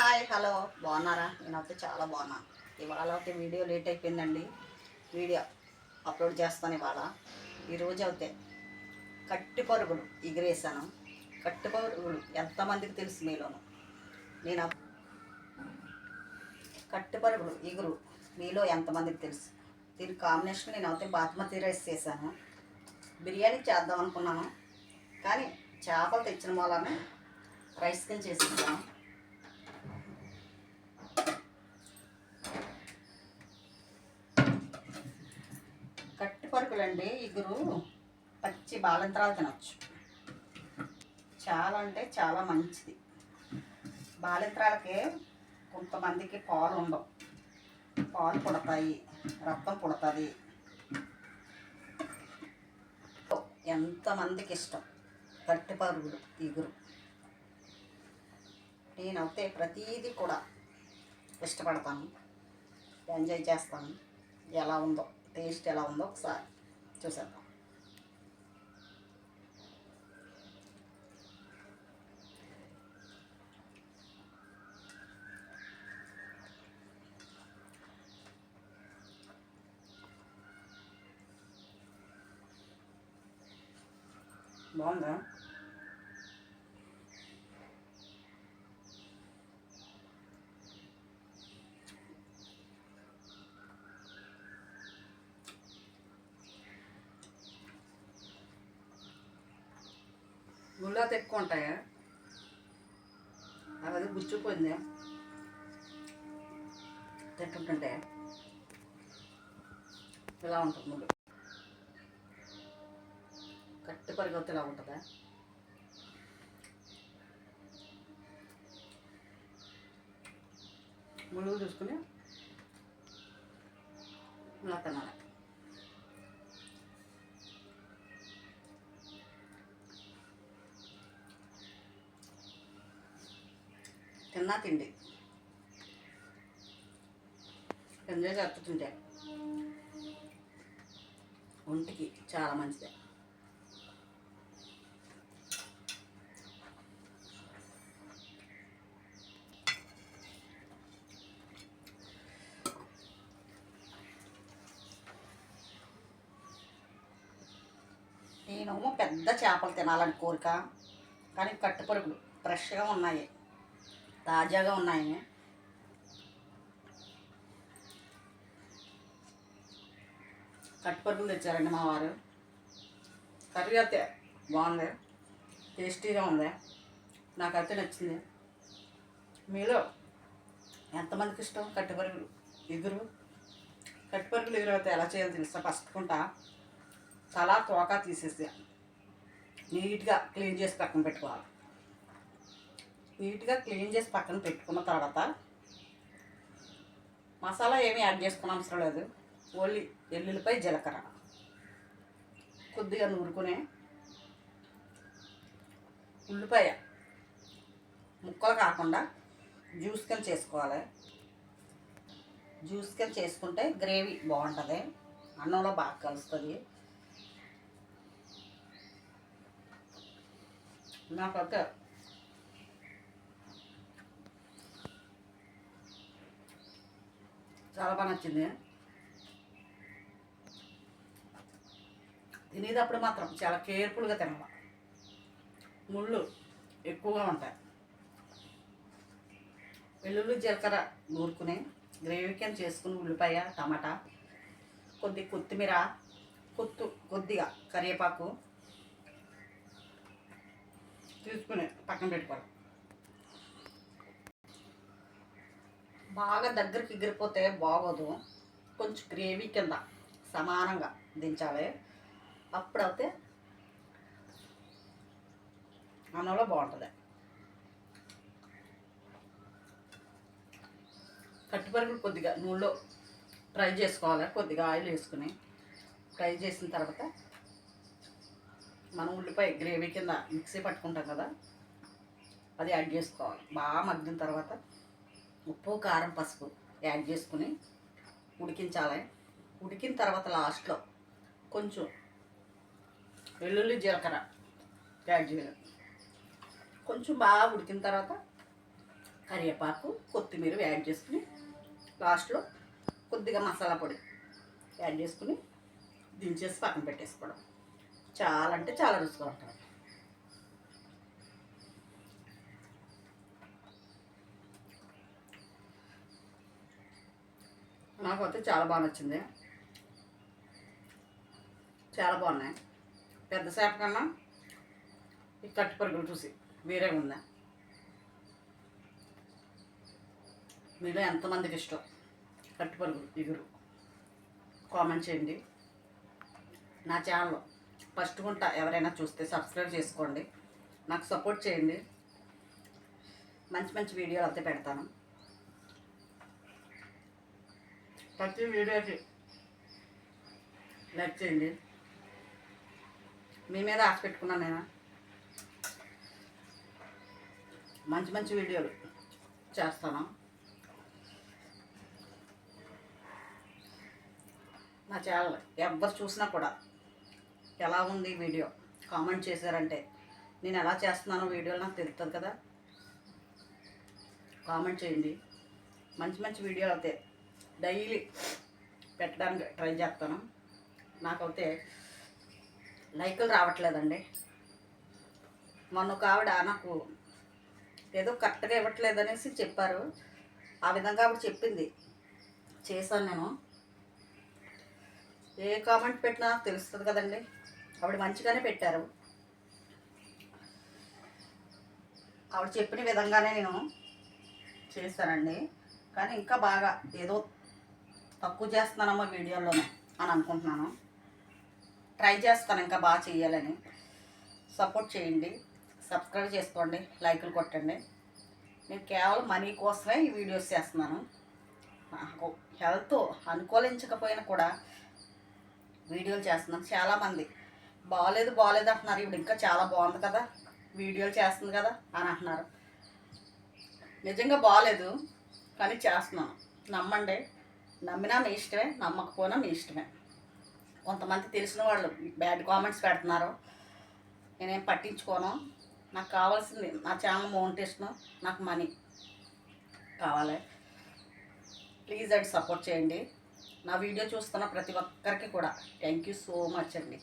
Hi hello. బాగున్నారా? నేనైతే చాలా బాగున్నాను ఇవాళ అయితే వీడియో లేట్ అయిపోయిందండి. వీడియో అప్లోడ్ చేస్తాను ఇవాళ. ఈరోజు అయితే కట్టి పరుగులు ఎగిరేసాను కట్టి పరుగులు ఎంతమందికి తెలుసు మీలోను? నేను అప్- కట్టి పరుగులు ఎగురు మీలో ఎంతమందికి తెలుసు? దీని కాంబినేషన్ నేను అయితే బాస్మతి రైస్ చేశాను. బిర్యానీ చేద్దాం అనుకున్నాను. కానీ చేపలు తెచ్చిన వాళ్ళని రైస్ కింద చేసేసాను. కట్టి పరుకులండి ఇగురు పచ్చి బాలంతరాలు తినచ్చు. చాలా అంటే చాలా మంచిది. బాలింత్రాలకి కొంతమందికి పాలు ఉండవు. పాలు పుడతాయి రక్తం పుడతుంది. ఎంతమందికి ఇష్టం? కట్టి పరుగులు ఇగురు. నేనైతే ప్రతీది కూడా ఇష్టపడతాను. ఎంజాయ్ చేస్తాను. ఎలా ఉందో టేస్ట్ ఎలా ఉందో ఒకసారి. చూసేద్దాం బాగుందా ముళ్ళతో ఎక్కువ ఉంటాయా అది గుచ్చుకుపోయింది తింటుంటే ఇలా ఉంటుంది ముళ్ళు కట్టి పరిగెత్తు ఇలా ఉంటుందా? ముళ్ళు చూసుకుని ఇలా తినాలి. అన్న తిండి. ఎంజాయ్ జరుపుతుంటే ఒంటికి చాలా మంచిది. నేనేమో పెద్ద చేపలు తినాలని కోరిక కానీ కట్టుపరుగులు ఫ్రెష్గా ఉన్నాయి. తాజాగా ఉన్నాయి. కట్టుపరుగులు తెచ్చారండి మా వారు. కర్రీ అయితే బాగుంది. టేస్టీగా ఉంది. నాకైతే నచ్చింది. మీలో ఎంతమందికి ఇష్టం కట్టుపరుగులు ఎగురు. కట్టుపరుగులు ఎగురు అయితే ఎలా చేయాలో తెలుసా? ఫస్ట్ కుంటా తలా తోక తీసేసి నీట్గా క్లీన్ చేసి పక్కన పెట్టుకోవాలి. నీట్గా క్లీన్ చేసి పక్కన పెట్టుకున్న తర్వాత మసాలా ఏమీ యాడ్ చేసుకున్న అవసరం లేదు. ఓన్లీ ఎల్లుల్లిపై జీలకర్ర. కొద్దిగా నూరుకునే ఉల్లిపాయ ముక్కలు కాకుండా జ్యూస్ కింద చేసుకోవాలి. జ్యూస్ కింద చేసుకుంటే గ్రేవీ బాగుంటుంది. అన్నంలో బాగా కలుస్తుంది. నాకైతే చాలా బాగా నచ్చింది. తినేటప్పుడు మాత్రం చాలా కేర్ఫుల్గా తినాలి. ముళ్ళు ఎక్కువగా ఉంటాయి. వెల్లుల్లి జీలకర్ర నూరుకుని గ్రేవీ కింద చేసుకుని ఉల్లిపాయ టమాటా కొద్ది కొత్తిమీర కొత్తు కొద్దిగా కరివేపాకు తీసుకుని పక్కన పెట్టుకోవాలి. బాగా దగ్గరికి ఎగిరిపోతే బాగోదు. కొంచెం గ్రేవీ కింద సమానంగా దించాలి. అప్పుడైతే అన్నంలో బాగుంటుంది. కట్టిపరుగులు కొద్దిగా నూనెలో ఫ్రై చేసుకోవాలి. కొద్దిగా ఆయిల్ వేసుకుని ఫ్రై చేసిన తర్వాత మనం ఉల్లిపాయ గ్రేవీ కింద మిక్సీ పట్టుకుంటాం కదా అది యాడ్ చేసుకోవాలి. బాగా మగ్గిన తర్వాత ఉప్పు కారం పసుపు యాడ్ చేసుకుని ఉడికించాలి. ఉడికిన తర్వాత లాస్ట్లో కొంచెం వెల్లుల్లి జీలకర్ర యాడ్ చేయాలి. కొంచెం బాగా ఉడికిన తర్వాత కరివేపాకు కొత్తిమీర యాడ్ చేసుకుని లాస్ట్లో కొద్దిగా మసాలా పొడి యాడ్ చేసుకుని దించేసి పక్కన పెట్టేసుకోవడం. చాలా అంటే చాలా రుచిగా ఉంటుంది. నాకు అయితే చాలా బాగా నచ్చింది. చాలా బాగున్నాయి. పెద్ద చేప కన్నా ఈ కట్టి పరుగులు చూసి వేరే ఉందా? మీలో ఎంతమందికి ఇష్టం? కట్టి పరుగులు ఇగురు కామెంట్ చేయండి. నా ఛానల్ ఫస్ట్ గుంట ఎవరైనా చూస్తే సబ్స్క్రైబ్ చేసుకోండి. నాకు సపోర్ట్ చేయండి. మంచి మంచి వీడియోలు అయితే పెడతాను. ప్రతి వీడియోకి లైక్ చేయండి. మీ మీద ఆశ పెట్టుకున్నాను నేను. మంచి మంచి వీడియోలు చేస్తాను. నా ఛానల్ ఎవరు చూసినా కూడా ఎలా ఉంది వీడియో కామెంట్ చేశారంటే నేను ఎలా చేస్తున్నానో వీడియోలు నాకు తెలుస్తుంది కదా. కామెంట్ చేయండి. మంచి మంచి వీడియోలు అయితే డైలీ పెట్టడానికి ట్రై చేస్తాను. నాకైతే లైకులు రావట్లేదండి. మొన్న ఒక ఆవిడ నాకు ఏదో కరెక్ట్గా ఇవ్వట్లేదు అనేసి చెప్పారు. ఆ విధంగా ఆవిడ చెప్పింది. చేశాను నేను. ఏ కామెంట్ పెట్టినా తెలుస్తుంది కదండి. ఆవిడ మంచిగానే పెట్టారు. ఆవిడ చెప్పిన విధంగానే నేను చేశానండి. కానీ ఇంకా బాగా ఏదో తక్కువ చేస్తున్నానమ్మా వీడియోలోనే అని అనుకుంటున్నాను. ట్రై చేస్తాను ఇంకా బాగా చేయాలని. సపోర్ట్ చేయండి. సబ్స్క్రైబ్ చేసుకోండి. లైకులు కొట్టండి. నేను కేవలం మనీ కోసమే ఈ వీడియోస్ చేస్తున్నాను. నాకు హెల్త్ అనుకూలించకపోయినా కూడా వీడియోలు చేస్తున్నాను. చాలామంది బాగాలేదు బాగాలేదు అంటున్నారు. ఇప్పుడు ఇంకా చాలా బాగుంది కదా. వీడియోలు చేస్తుంది కదా అని అంటున్నారు. నిజంగా బాగాలేదు కానీ చేస్తున్నాను. నమ్మండి. నమ్మినా మీ ఇష్టమే నమ్మకపోయినా మీ ఇష్టమే. కొంతమంది తెలిసిన వాళ్ళు బ్యాడ్ కామెంట్స్ పెడుతున్నారు. నేనేం పట్టించుకోను. నాకు కావాల్సింది నా ఛానల్ మౌంటేషన్ నాకు మనీ కావాలి. ప్లీజ్ అది సపోర్ట్ చేయండి. నా వీడియో చూస్తున్న ప్రతి ఒక్కరికి కూడా. థ్యాంక్ యూ సో మచ్ అండి.